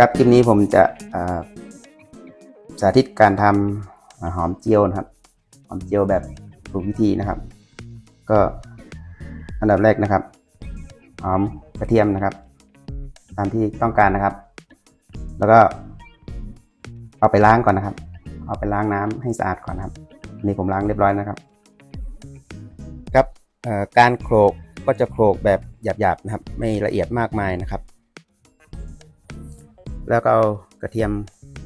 ครับคลิปนี้ผมจะสาธิตการทำหอมเจียวนะครับ หอมเจียวแบบถูกวิธีนะครับ ก็อันดับแรกนะครับ หอมกระเทียมนะครับ ตามที่ต้องการนะครับ แล้วก็เอาไปล้างก่อนนะครับ เอาไปล้างน้ำให้สะอาดก่อนนะครับ นี่ผมล้างเรียบร้อยนะครับ ครับการโขลกก็จะโขลกแบบหยาบๆนะครับ ไม่ละเอียดมากมายนะครับ แล้วก็เอากระเทียม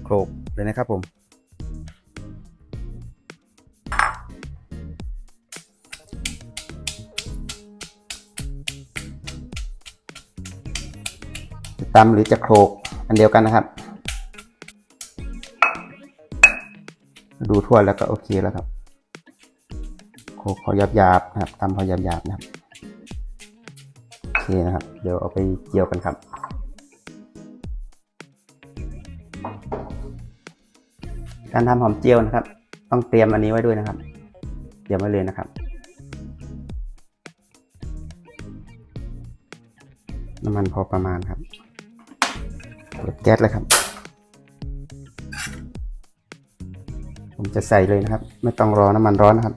โขลกเลยนะครับผมจะตำหรือจะโขลกอันเดียวกันนะครับ ดูทั่วแล้วก็โอเคแล้วครับโขลกพอหยาบๆนะครับตำพอหยาบๆนะครับ โอเคนะครับ เดี๋ยวเอาไปเจียวกันครับ การทำหอมเจียวนะครับ ต้องเตรียมอันนี้ไว้ด้วยนะครับ เตรียมไว้เลยนะครับ น้ำมันพอประมาณครับเปิดแก๊สเลยครับ ผมจะใส่เลยนะครับ ไม่ต้องรอน้ำมันร้อนนะครับ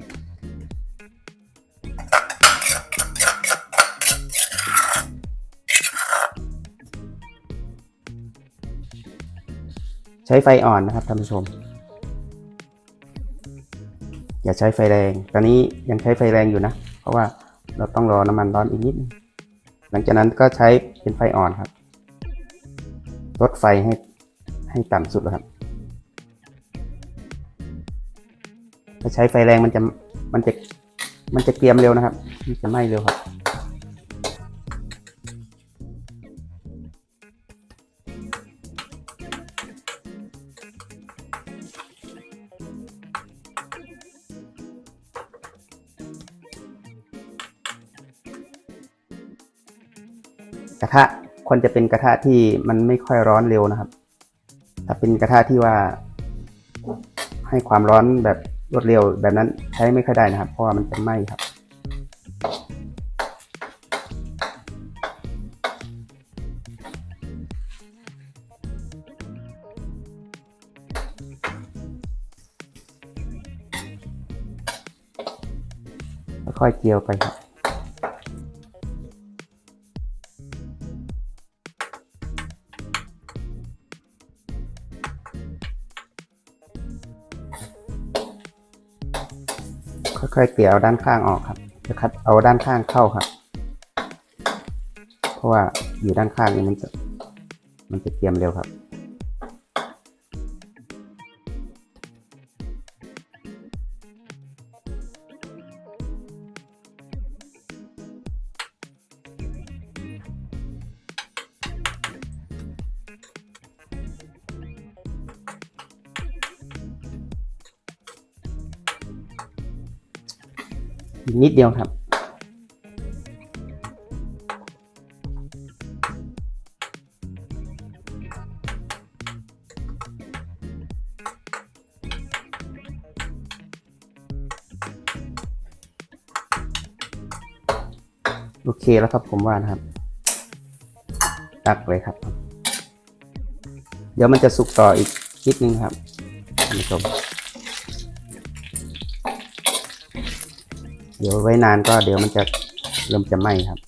ใช้ไฟอ่อนนะครับท่านผู้ชม อย่าใช้ไฟแรง ตอนนี้ยังใช้ไฟแรงอยู่นะ เพราะว่าเราต้องรอน้ำมันร้อนอีกนิด หลังจากนั้นก็ใช้เป็นไฟอ่อนครับ ลดไฟให้ให้ต่ำสุดแลยครับ ถ้าใช้ไฟแรงมันจะมันจะมันจะเกรียมเร็วนะครับ มันจะไหม้เร็วครับ กระทะควรจะเป็นกระทะที่มันไม่ค่อยร้อนเร็วนะครับ ถ้าเป็นกระทะที่ว่า ให้ความร้อนแบบรวดเร็วแบบนั้นใช้ไม่ค่อยได้นะครับ เพราะว่ามันจะไหม้ครับ ค่อยเจียวไปครับ ค่อยๆเกลี่ยเอาด้านข้างออกครับจะคัดเอาด้านข้างเข้าครับ เพราะว่าอยู่ด้านข้างนี้มันจะมันจะเกรียมเร็วครับ นิดเดียวครับ โอเคแล้วครับผมว่านะครับ ตักเลยครับ เดี๋ยวมันจะสุกต่ออีกนิดนึงครับท่านผู้ชม ดี๋ยวไว้นานก็เดี๋ยวมันจะเริ่มจะไหม้ครับ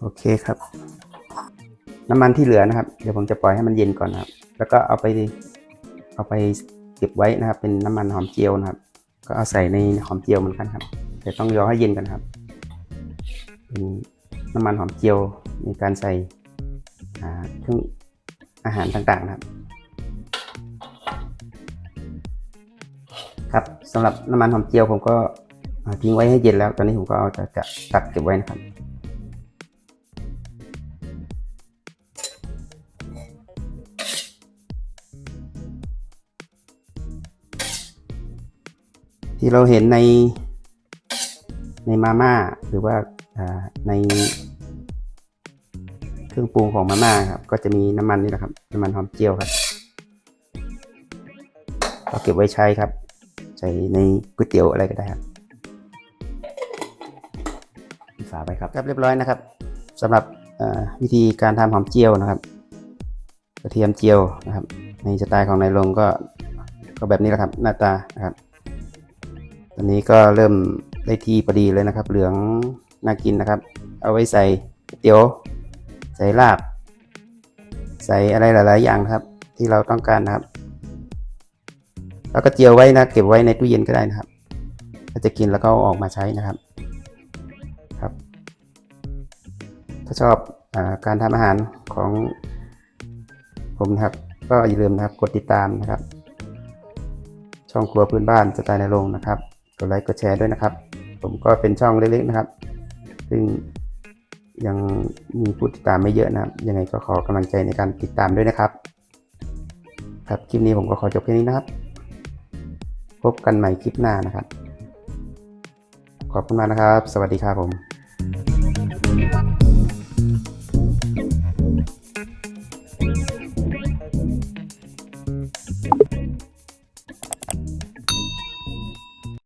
โอเคครับ น้ำมันที่เหลือนะครับ เดี๋ยวผมจะปล่อยให้มันเย็นก่อนนะครับ แล้วก็เอาไป เอาไปเก็บไว้นะครับ เป็นน้ำมันหอมเจียวนะครับ ก็เอาใส่ในหอมเจียวเหมือนกันครับ แต่ต้องรอให้เย็นกันครับเป็นน้ำมันหอมเจียวในการใส่อาเครื่องอาหารต่างๆนะครับครับสำหรับน้ำมันหอมเจียวผมก็ทิ้งไว้ให้เย็นแล้ว ตอนนี้ผมก็เอาจะจะตักเก็บไว้นะครับ ที่เราเห็นในในมาม่าหรือว่าในเครื่องปรุงของมาม่าครับ ก็จะมีน้ำมันนี่แหละครับ น้ำมันหอมเจียวครับก็เก็บไว้ใช้ครับ ใส่ในก๋วยเตี๋ยวอะไรก็ได้ครับฝาไปครับครับเรียบร้อยนะครับสำหรับวิธีการทำหอมเจียวนะครับกระเทียมเจียวนะครับ ในสไตล์ของนายลงก็ก็แบบนี้แหละครับ หน้าตานะครับ ตอนนี้ก็เริ่มได้ที่พอดีเลยนะครับ เหลืองน่ากินนะครับ เอาไว้ใส่เตี๋ยว ใส่ลาบ ใส่อะไรหลาย ๆ อย่างครับ ที่เราต้องการนะครับ แล้วก็เจียวไว้นะเก็บไว้ในตู้เย็นก็ได้นะครับ ถ้าจะกินแล้วก็ออกมาใช้นะครับครับ ถ้าชอบอการทำอาหารของผมนะครับ ก็อย่าลืมนะครับกดติดตามนะครับ ช่องครัวพื้นบ้านสไตล์ในโรงนะครับ ดไลค์กดแชร์ด้วยนะครับ ผมก็เป็นช่องเล็กๆนะครับ ซึ่งยังมีผู้ติดตามไม่เยอะนะครับ ยังไงก็ขอกำลังใจในการติดตามด้วยนะครับ ครับคลิปนี้ผมก็ขอจบแค่นี้นะครับ พบกันใหม่คลิปหน้านะครับ ขอบคุณมากนะครับ สวัสดีครับผม